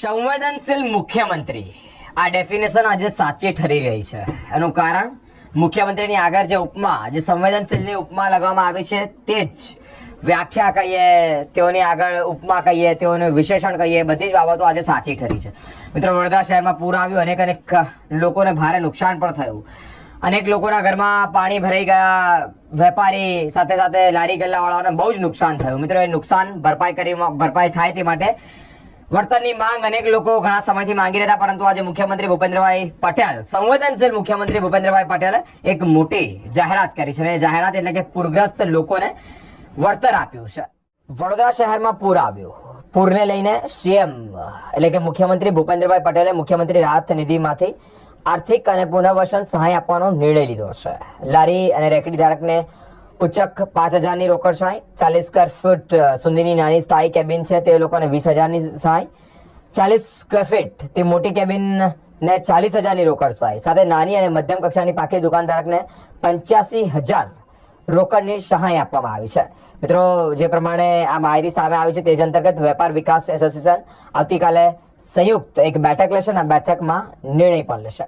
સંવેદનશીલ મુખ્યમંત્રી. આ ડેફિનેશન આજે સાચી ઠરી રહી છે. એનું કારણ, મુખ્યમંત્રીની આગળ જે ઉપમા, જે સંવેદનશીલની ઉપમા લગાવવામાં આવી છે તે જ. વ્યાખ્યા કહીએ, તેઓની આગળ ઉપમા કહીએ, તેઓનું વિશેષણ કહીએ, બધી જ બાબતો આજે સાચી ઠરી છે. મિત્રો, વડોદરા શહેરમાં પૂર આવ્યું, અનેક અનેક લોકોને ભારે નુકસાન પણ થયું. અનેક લોકોના ઘરમાં પાણી ભરાઈ ગયા, વેપારી સાથે સાથે લારી ગલ્લાવાળાઓને બહુ જ નુકસાન થયું. મિત્રો, એ નુકસાન ભરપાઈ કરી, ભરપાઈ થાય તે માટે વળતરની માંગ અનેક લોકો ઘણા સમયથી માંગી રહ્યા પરંતુ આજે મુખ્યમંત્રી ભૂપેન્દ્રભાઈ પટેલ, સંવેદનશીલ મુખ્યમંત્રી ભૂપેન્દ્રભાઈ પટેલે એક મોટી જાહેરાત કરી છે. અને જાહેરાત એટલે કે પૂરગ્રસ્ત લોકોને વળતર આપ્યું છે. વડોદરા શહેરમાં પૂર આવ્યું. પૂરને લઈને સીએમ, એટલે કે મુખ્યમંત્રી ભૂપેન્દ્રભાઈ પટેલે મુખ્યમંત્રી રાહત નિધિમાંથી આર્થિક અને પુનર્વસન સહાય આપવાનો નિર્ણય લીધો છે. લારી અને રેકડી ધારકને ઉચક પાંચ હજારની રોકડ સહાય ચાલીસ સ્ક્વેર ફૂટ સુધીની નાની સ્થાયી કેબિન છે, તે લોકોને વીસ હજારની સહાય ચાલીસ સ્ક્વેર ફીટ, તે મોટી કેબિન ને ચાલીસ હજારની રોકડ સહાય સાથે નાની અને મધ્યમ કક્ષાની પાકી દુકાનધારકને પંચ્યાસી હજાર રોકડની સહાય આપવામાં આવી છે. મિત્રો, જે પ્રમાણે આ માહિતી સામે આવી છે, તે જ અંતર્ગત વેપાર વિકાસ એસોસિએશન આવતીકાલે સંયુક્ત એક બેઠક લેશે અને આ બેઠકમાં નિર્ણય પણ લેશે.